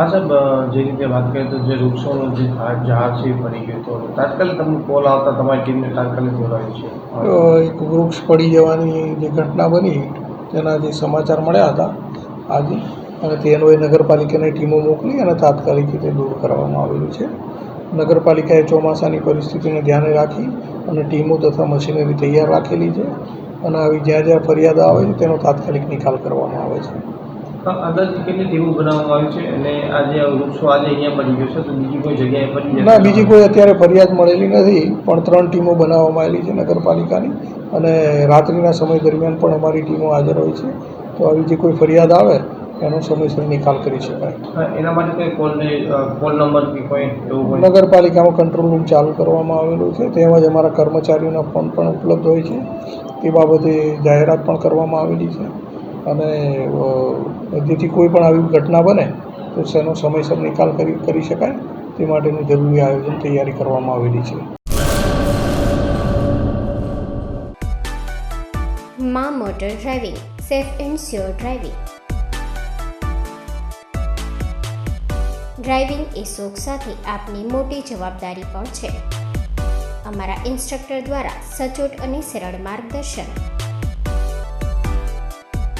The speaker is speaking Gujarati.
હા સાહેબ જે રીતે વાત કરીએ તો જે વૃક્ષોનો જે ઝાડ છે પડી ગયું તો તાત્કાલિક તમને કોલ આવતા તમારી ટીમને તાત્કાલિક દોડાવી છે. એક વૃક્ષ પડી જવાની જે ઘટના બની, તેના જે સમાચાર મળ્યા હતા આજે, અને તે એ નગરપાલિકાની ટીમો મોકલી અને તાત્કાલિક રીતે દૂર કરવામાં આવેલું છે. નગરપાલિકાએ ચોમાસાની પરિસ્થિતિને ધ્યાને રાખી અને ટીમો તથા મશીનરી તૈયાર રાખેલી છે અને આવી જ્યાં જ્યાં ફરિયાદો આવે છે તેનો તાત્કાલિક નિકાલ કરવામાં આવે છે. અંદાજે કેટલી ટીમો બનાવવામાં આવી છે અને આજે વૃક્ષો આજે અહીંયા બની ગયું છે તો બીજી કોઈ જગ્યાએ બની ના બીજી કોઈ અત્યારે ફરિયાદ મળેલી નથી પણ ત્રણ ટીમો બનાવવામાં આવેલી છે નગરપાલિકાની અને રાત્રિના સમય દરમિયાન પણ અમારી ટીમો હાજર હોય છે. તો આવી જે કોઈ ફરિયાદ આવે એનો સમયસર નિકાલ કરી શકાય. એના માટે કોઈ કોલ કોલ નંબર કે કોઈ નગરપાલિકામાં કંટ્રોલ રૂમ ચાલુ કરવામાં આવેલું છે તેમજ અમારા કર્મચારીઓના ફોન પણ ઉપલબ્ધ હોય છે. તે બાબતે જાહેરાત પણ કરવામાં આવેલી છે. અને જેથી કોઈ પણ આવી ઘટના બને, તો તેનો સમયસર નિકાલ કરી કરી શકાય, તે માટેનું જરૂરી આયોજન તૈયારી કરવામાં આવેલી છે. મા motor driving, safe and sure driving. Driving એ શોખ સાથે આપની મોટી જવાબદારી પણ છે. અમારા ઇન્સ્ટ્રક્ટર દ્વારા સચોટ અને સરળ માર્ગદર્શન.